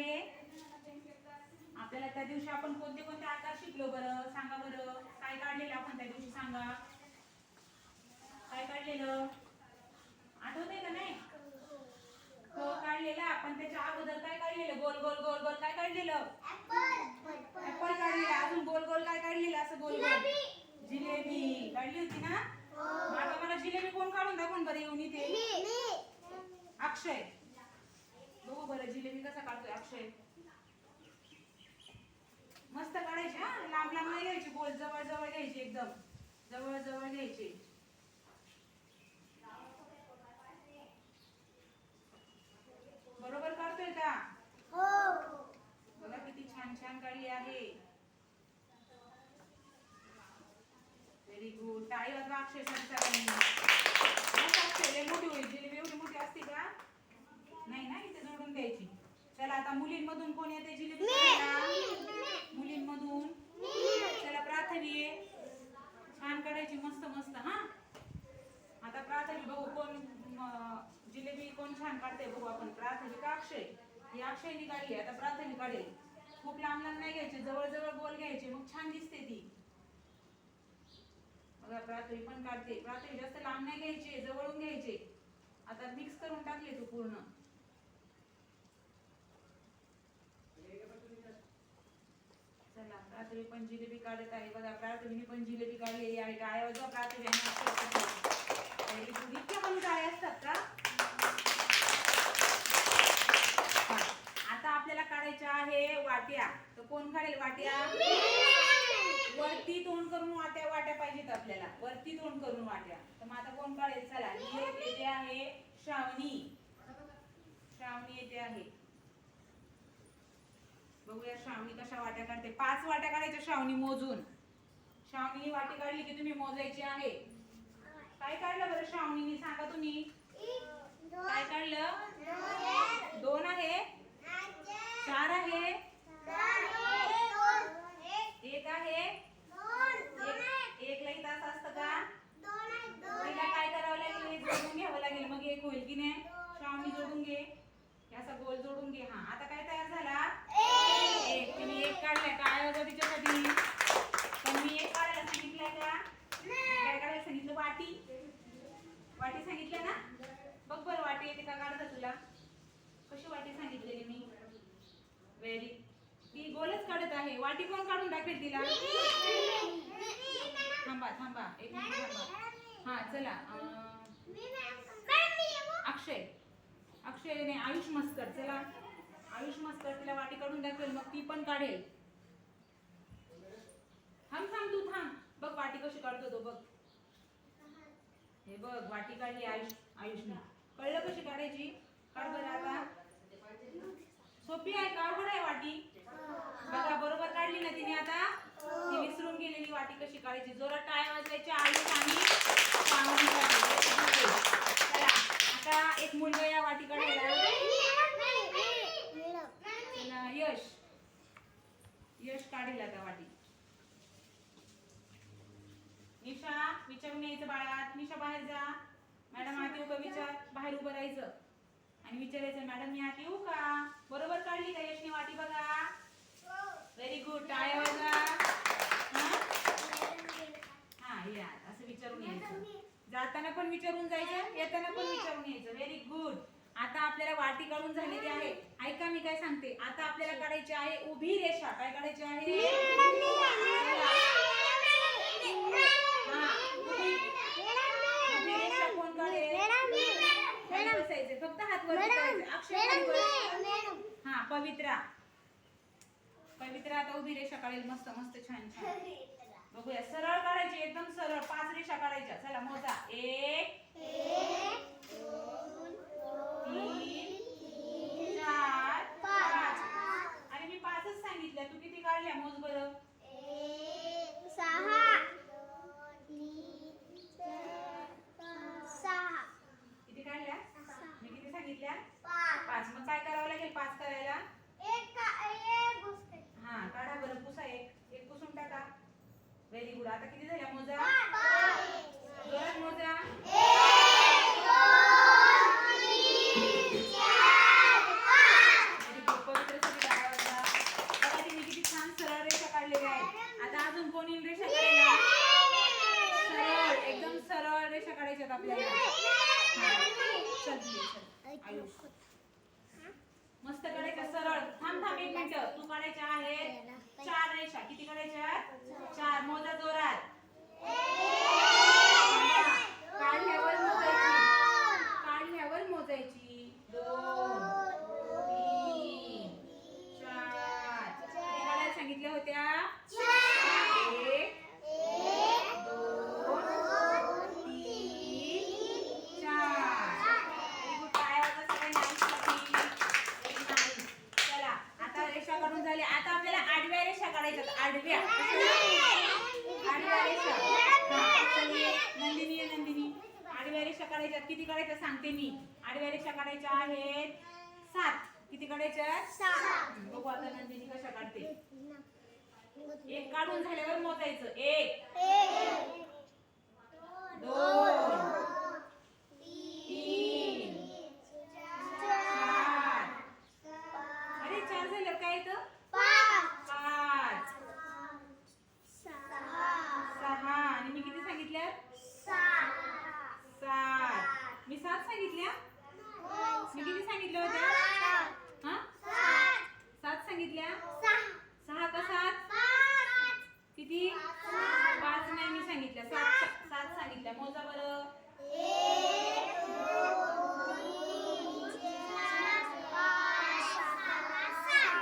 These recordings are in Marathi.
आहे. आपल्याला त्या दिवशी आपण कोणते कोणते आकार शिकलो बरं? सांगा बरं. काय काढलेलं आपण त्या दिवशी सांगा. काय काढलेलं? आठवतंय का नाही? हो काढलेलं. आपण त्याच्या अगोदर काय काढलेलं? गोल गोल गोल गोल काय काढलेलं? ऍपल काढलेलं. अजून गोल गोल काय काढलेलं? असं गोल गोल. जिलेबी. काढली होती ना? आता मला जिलेबी कोण काढून दाखवून बरं येऊन इथे? अक्षय. बघू बरं जिलेबी कसा काढतोय अक्षय. मस्त काढायची हा? लांब लांब नाही घ्यायची गोल जवळ जवळ घ्यायची एकदम. जवळ जवळ घ्यायची. बरोबर काढतोय का? बघा किती छान छान काढली आहे. व्हेरी गुड टाळी वाजवा अक्षय सरांनी मस्त अक्षय लय मोठी होईल जिलेबी एवढी मोठी असते का नाही ना इथे जोडून द्यायची चला आता मुलींमधून कोण येते जिलेबी खायला? मुलींमधून. चला प्राथवी आहे. छान काढायची मस्त मस्त हा. आता प्राथवी बघू कोण जिलेबी कोण छान काढते बघू आपण. प्राथवी का अक्षय? ही अक्षयनी काढली आता प्राथवी काढेल. खूप लांब लांब नाही घ्यायचे जवळ जवळ गोल घ्यायचे. मग छान दिसते ती. बघा प्राथवी पण काढते. प्राथवी जास्त लांब नाही घ्यायचे जवळून घ्यायचे. आता मिक्स करून टाकले तू पूर्ण. चला पण जिलेबी काढत आहे. बघा प्राथवीने पण जिलेबी काढलेली आहे. काय बघा प्राथवी आणि इतक्या पण काय असतात का? आता आपल्याला काढायच्या आहे वाट्या. तर कोण काढेल वाट्या? वरती तोंड करून वाट्या वाट्या पाहिजेत आपल्याला. वरती तोंड करून वाट्या. तर मग आता कोण काढेल? चला येते आहे श्रावणी. श्रावणी येते आहे. बघूया श्रावणी कशा वाट्या काढते. पाच वाट्या काढायच्या श्रावणी मोजून. श्रावणी वाटी काढली की तुम्ही मोजायची आहे. काय काढलं बरं श्रावणीने? सांगा तुम्ही. काय काढलं? दोन आहे. चार आहे. एक आहे. एक एकला इथं असं असतं का? तिला काय करावं लागेल? हे जोडून घ्यावं लागेल. मग एक होईल की नाही? श्रावणी जोडून घे. असा गोल जोडून घे. हा आता काय तयार झाला? काढलाय. काय होतं तिच्यासाठी? पण मी एक काढायला सांगितलंय का? काय काढायला सांगितलं? वाटी. वाटी सांगितलं ना? बघ बरं वाटी येते का? काढता तुला. कशी वाटी सांगितलेली मी? व्हेरी ती गोलच काढत आहे. वाटी कोण काढून दाखवेल तिला? थांबा थांबा. एक मिनिट थांबा. हा चला. अं, अक्षय. अक्षयने आयुष मस्कर चला. आयुष मस्कर तिला वाटी काढून दाखवेल मग ती पण काढेल. थांब थांब तू थांब. बघ वाटी कशी काढतो तो बघ. हे बघ वाटी काढली आयुष आयुषने. कळलं कशी काढायची? काढ बरं आता. सोपी आहे का? बरं आहे वाटी? बघा बरोबर काढली ना तिने आता? ती विसरून गेलेली वाटी कशी काढायची? जोरात टाळ्या वाजवायच्या आयुष आणि आता एक मुलगा या वाटी काढायला यश. यश काढेल आता वाटी निशा विचारून यायचं बाळा निशा बाहेर जा. मॅडम आत येऊ का विचार? बाहेर उभं राहायचं. आणि विचारायचं मॅडम मी आत येऊ का? बरोबर काढली का यशने वाटी बघा? व्हेरी गुड टाळ्या हा? हा या असं विचारून यायचं. जाताना पण विचारून जायचं येताना पण विचारून यायचं. व्हेरी गुड आता आपल्याला वाटी काढून झालेली आहे. ऐका मी काय सांगते. आता आपल्याला काढायची आहे उभी रेषा. काय काढायची आहे हा, उभी उभी रेषा कोण काढेल खाली बसायचे फक्त हात वर. हा पवित्रा. पवित्रा आता उभी रेषा काढेल. मस्त मस्त छान छान. बघूया. सरळ काढायची एकदम सरळ. पाच रेषा काढायच्या. चला मोजा. एक तीन चार पाच. आणि मी पाचच सांगितल्या. तू किती काढल्या? मोज बरं. किती काढल्या मी किती सांगितल्या? पाच. मग काय करावं लागेल पाच करायला? हा काढा बरं पुसा एक. एक पुसून टाका. व्हेरी गुड आता किती झाल्या मोजा जोरात मोजा Very good. पवित्र सगळे दिली सर आयुष मस्त काढायचं सरळ थांब थांब एक मिनिट तू काढायच्या आहेत चार रेषा किती काढायच्या चार मोजा जोरात काढल्यावर मोजायची काढल्यावर मोजायची दोन तीन चार किती काढायला सांगितल्या होत्या एक दोन तीन चार Very good. टाळ्या वाजवा सगळ्यांनी आयुषसाठी. Very nice. चला आता रेषा काढून झाली आता आपल्याला आडव्या रेषा काढायच्यात आडव्या आडव्या रेषा हा, चल ये. नंदिनी ये नंदिनी आडव्या रेषा काढायच्यात किती काढायच्या सांगते मी आडव्या रेषा काढायच्या आहेत सात बघू आता नंदिनी कशा काढते. एक काढून झाल्यावर मोजायचं. एक. दोन तीन चार अरे चार काय येतं पाच. सहा. आणि मी किती सांगितल्या सात. मी सात सांगितल्या? मी किती सांगितल्या होत्या? सांगितल्या? सहा. का सात? किती? पाच. नाही मी सांगितल्या. सात सात सांगितल्या मोजा बरं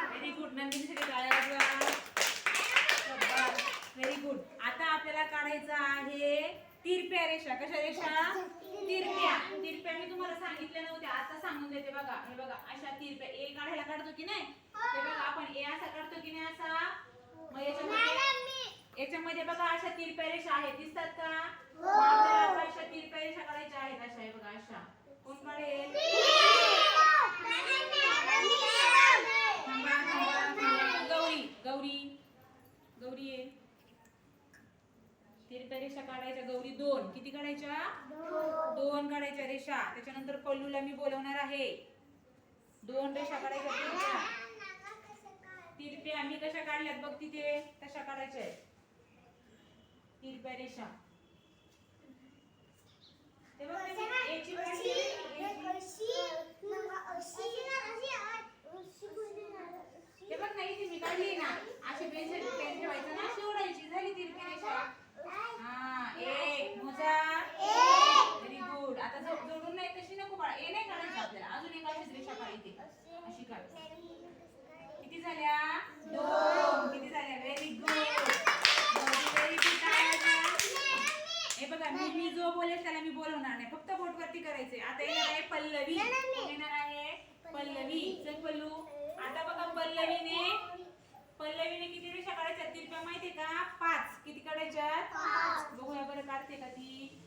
व्हेरी गुड नंदिनीसाठी टाळ्या वाजवा व्हेरी गुड आता आपल्याला काढायचं आहे तिरप्या रेषा कशा रेषा तिरप्या तिरप्या मी तुम्हाला सांगितल्या नव्हत्या आता सांगून देते बघा हे बघा अशा तिरप्या ए काढायला काढतो की नाही? ते बघा आपण ए असा काढतो की नाही असा? मग याच्यामध्ये याच्यामध्ये बघा अशा तिरप्या रेषा आहेत. दिसतात का? आता अशा तिरप्या रेषा काढायच्या आहेत अशा हे बघा अशा. कोण काढेल थांबा, थांबा, थांबा. गौरी गौरी गौरी आहे तिरप्या रेषा काढायच्या गौरी दोन किती काढायच्या दोन रेषा त्याच्यानंतर पल्लूला मी बोलवणार आहे. दोन रेषा काढायच्या तिरप्या तिरप्या मी कशा काढल्यात बघ तिथे? तशा काढायच्या आहेत. तिरप्या रेषा. ते बघ याची ते बघ नाही ती मी काढली ना. अशी पेन्सिल पेन ठेवायचं ना अशी ओढायची झाली तिरपी रेषा हा एक मोजा व्हेरी गुड आता जो- जोडून नाही तशी नको काढ ए नाही काढायचं आपल्याला अजून एक अशीच रेषा काढायची अशी काढ किती झाल्या? दोन. किती झाल्या? व्हेरी गुड हे बघा मी मी जो बोलेल त्याला मी बोलवणार नाही. फक्त बोट वरती करायचे आता येणार आहे पल्लवी. येणार आहे? पल्लवी. चल पल्लू. आता बघा पल्लवीने पल्लवीने किती रेषा काढायच्या? तिरप्या माहितीये का? पाच. किती काढायच्या? बघूया बरं काढते का ती?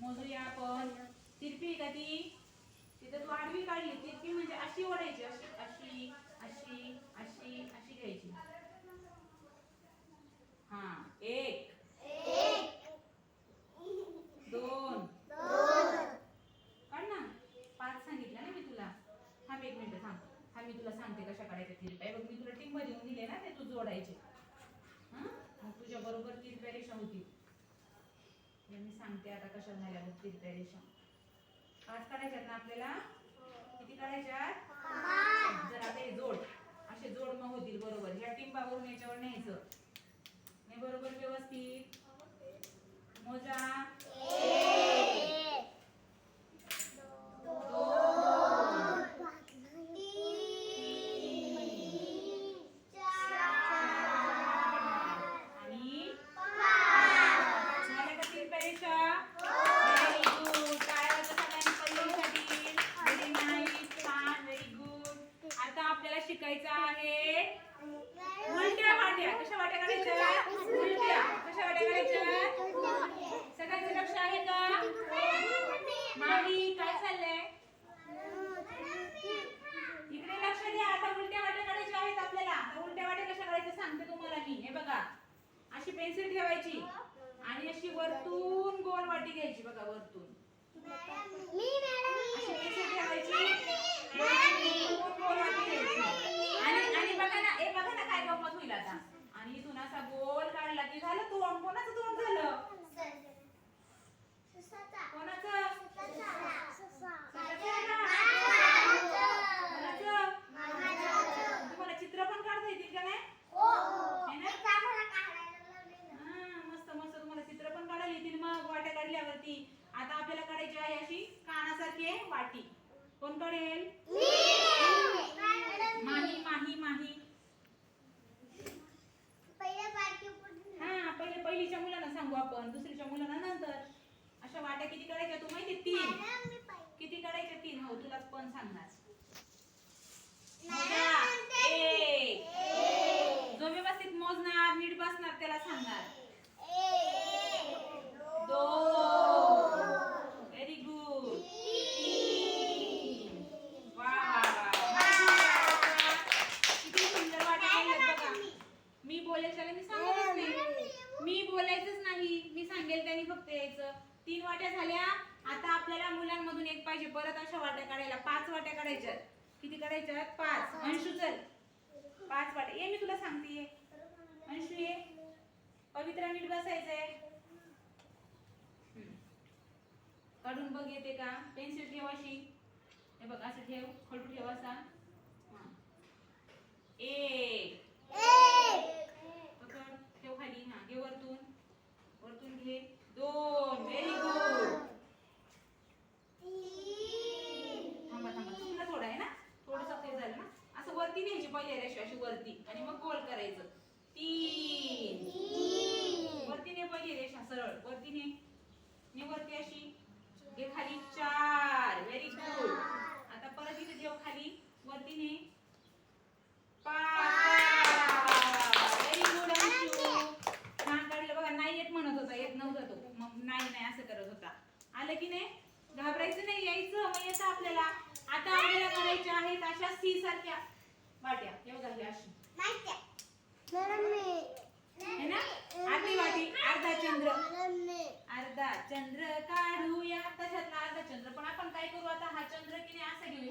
मोजूया आपण. तिरपी का ती? तिथं तू आडवी काढली तिरपी म्हणजे अशी ओढायची अशी अशी अशी अशी अशी घ्यायची. हा एक. दोन. काढ ना. पाच सांगितलं ना मी तुला. थांब एक मिनिट थांब. थांब मी तुला सांगते कशा काढायच्या तिरप्या हे बघ मी तुला टिंब देऊन दिले ना ते तू जोडायचे. हं? मग तुझ्या बरोबर तिरप्या रेषा होती. हे मी सांगते आता कशा झाल्या बघ तिरप्या रेषा. पाच काढायच्यात ना आपल्याला? किती काढायच्यात? जर आता हे जोड असे जोड मग होतील बरोबर. ह्या टिंबावरून याच्यावर न्यायचं. नाही बरोबर व्यवस्थित? मोजा. i'm not gonna का? पेन्सिल ठेव अशी. हे बघ असं ठेव. खडू ठेव असा. एक. पकड. ठेव खाली. हा घे वरतून. वरतून घे. दोन. व्हेरी गुड थांबा थांबा. तुमला थोडा आहे ना? थोडंसं काही झालं ना? असं वरती न्यायची पहिले रेषा अशी वरती. आणि मग गोल करायचं. तीन. वरती ने पहिली रेषा सरळ. वरती ने वरती अशी. घे खाली चार. व्हेरी गुड आता परत इथे देव खाली. वरती ने. पाच.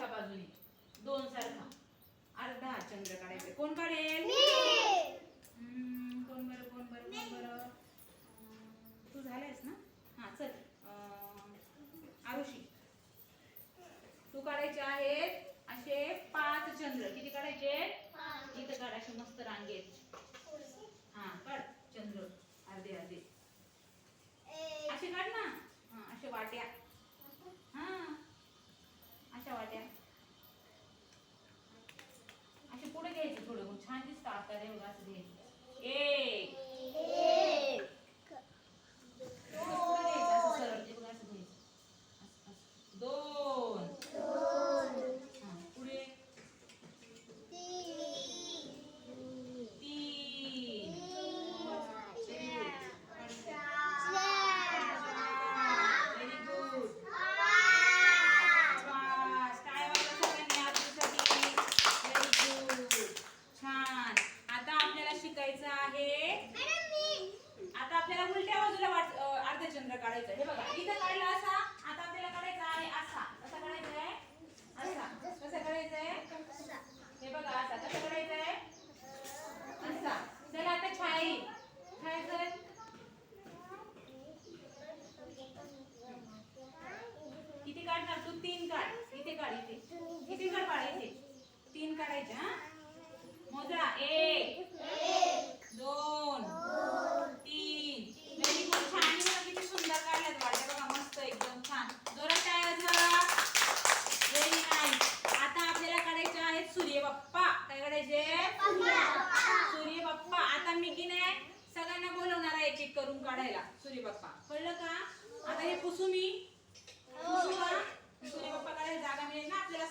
एका बाजूनी. दोन सारखा. अर्धा चंद्र काढायचे. कोण काढेल? कोण बरं कोण बरं कोण बरं? तू झालायस ना? estaremos lá se ಗೊತ್ತಾಯ್ತಾ ಮೊದಲ ಏ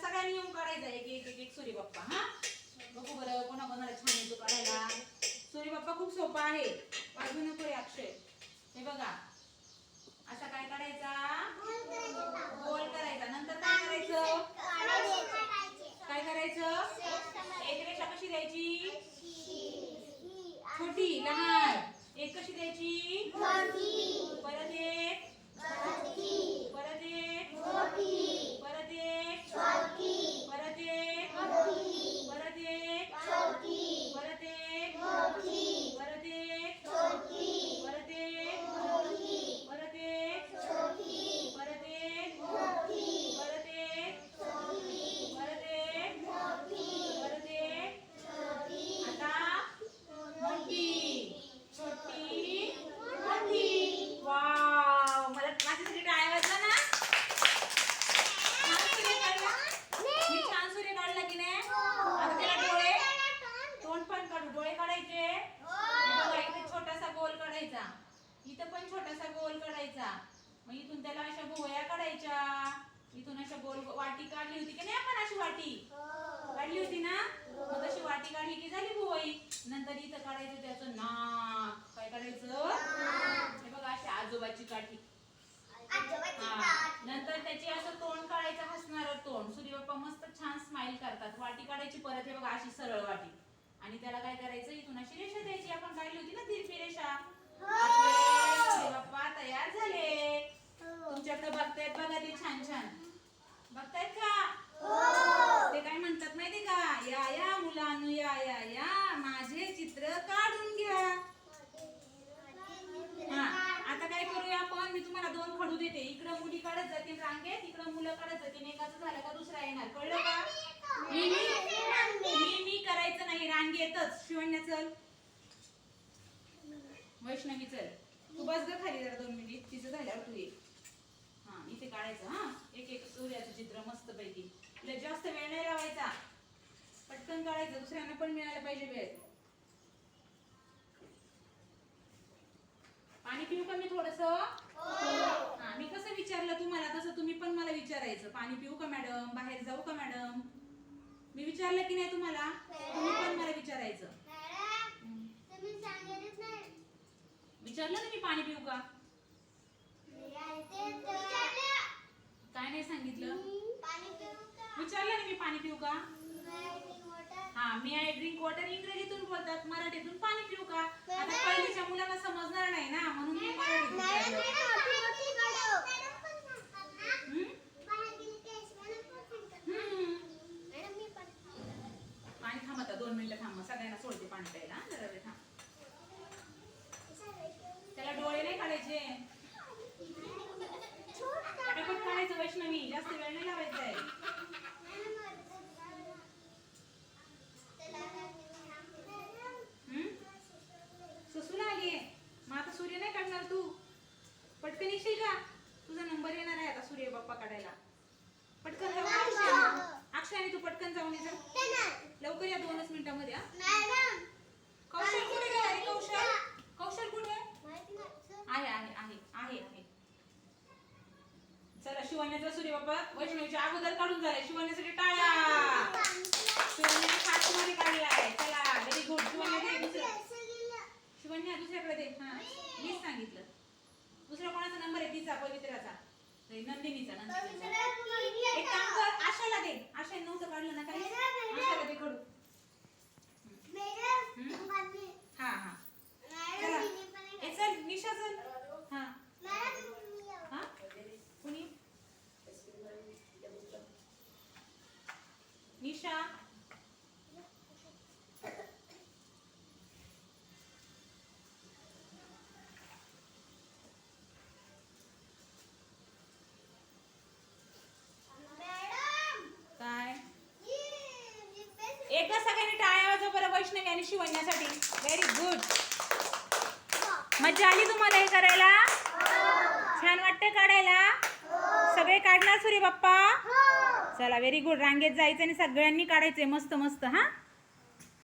सगळ्यांनी येऊन काढायचं एक एक एक एक सूर्य बाप्पा हा? बघू बरं कोणा कोणाला छान येतो काढायला. सूर्य खूप सोपा आहे. वाजू नको रे अक्षय. हे बघा. असा काय काढायचा? गोल करायचा. नंतर काय करायचं? काय करायचं? एक रेषा कशी द्यायची? छोटी लहान. एक कशी द्यायची? परत एक. परत एक. नंतर इथं काढायचं त्याचं नाक. काय करायचं हे बघा अशी आजोबाची काठी. हा. नंतर त्याची असं तोंड काढायचं हसणारं तोंड. सूर्यबाप्पा मस्त छान स्माइल करतात. वाटी काढायची परत हे बघा अशी सरळ वाटी. आणि त्याला काय करायचं? इथून अशी रेषा द्यायची. आपण काढली होती ना तिरपी रेषा. आपले सूर्यबाप्पा तयार झाले. तुमच्याकडे बघतायत बघा ते छान छान. बघतायत का? ते काय म्हणतात माहिती का? या या या या. या माझे चित्र काढून घ्या. हा आता काय करूया आपण? मी तुम्हाला दोन खडू देते. इकडं मुली काढत जातील रांगेत इकडं मुलं काढत जातील. एकाचं झालं का दुसरा येणार. कळलं का? मी मी मी करायचं नाही रांगेतच. शिवण्या चल. वैष्णवी चल. तू बस ग खाली जरा दोन मिनिट. तिचं झाल्यावर तू ये. हा इथे काढायचं हा. एक एक सूर्याचं चित्र मस्त पैकी तुला जास्त वेळ नाही लावायचा. पटकन काढायचं दुसऱ्यांना पण मिळायला पाहिजे वेळ. पाणी पिऊ का मी थोडस? हा मी कसं विचारलं तुम्हाला तसं तुम्ही पण मला विचारायचं. पाणी पिऊ का मॅडम? बाहेर जाऊ का मॅडम? मी विचारलं की नाही तुम्हाला? तुम्ही पण मला विचारायचं. विचारलं ना मी पाणी पिऊ का? काय नाही सांगितलं. विचारलं ना मी पाणी पिऊ का? हा मी आय ड्रिंक वॉटर इंग्रजीतून बोलतात मराठीतून पाणी पिऊ का आता पहिलीच्या मुलांना समजणार नाही ना म्हणून मी मराठीत विचारलं हम्म? हम्म. पाणी थांब आता दोन मिनिटं थांब सगळ्यांना सोडते पाणी प्यायला हा, जरा वेळ थांब त्याला डोळे नाही काढायचे पटापट काढायचं वैष्णवी जास्त वेळ नाही लावायचा आहे हम्म? ससूला आली आहे मग आता सूर्य नाही काढणार तू पटकन येशील का तुझा नंबर येणार आहे आता सूर्य बाप्पा काढायला पटकन जाऊन ये अक्षय. अक्षयाने तू पटकन जाऊन ये जा. लवकर या दोनच मिनिटामध्ये हा कौशल कुठे गेला रे कौशल कौशल कुठे आहे आहे आहे आहे आहे शिवण्याचा सूर्यबाप्पा वैष्णवीच्या अगोदर काढून झालाय. शिवण्यासाठी टाळ्या. शिवण्याने फास्टमध्ये काढला आहे चला व्हेरी गुड शिवण्या शिवण्या दुसऱ्याकडे दे. हा मीच सांगितलं. दुसरा कोणाचा नंबर आहे? तिचा पवित्राचा. नंदिनीचा नंदिनीचा. एक काम कर आशाला दे. आशा नव्हतं काढलं ना काही? आशाला दे कडू हा हा. चला. ए चल निशा चल. हा कुणी निशा काय? एकदा सगळ्यांनी टाळ्या वाजवा बरं वैष्णवी आणि शिवण्यासाठी. व्हेरी गुड मजा आली तुम्हाला हे करायला? छान वाटतं काढायला? सगळे काढणार सूर्य बाप्पा चला व्हेरी गुड रांगेत जायचं आणि सगळ्यांनी काढायचंय. मस्त मस्त हा?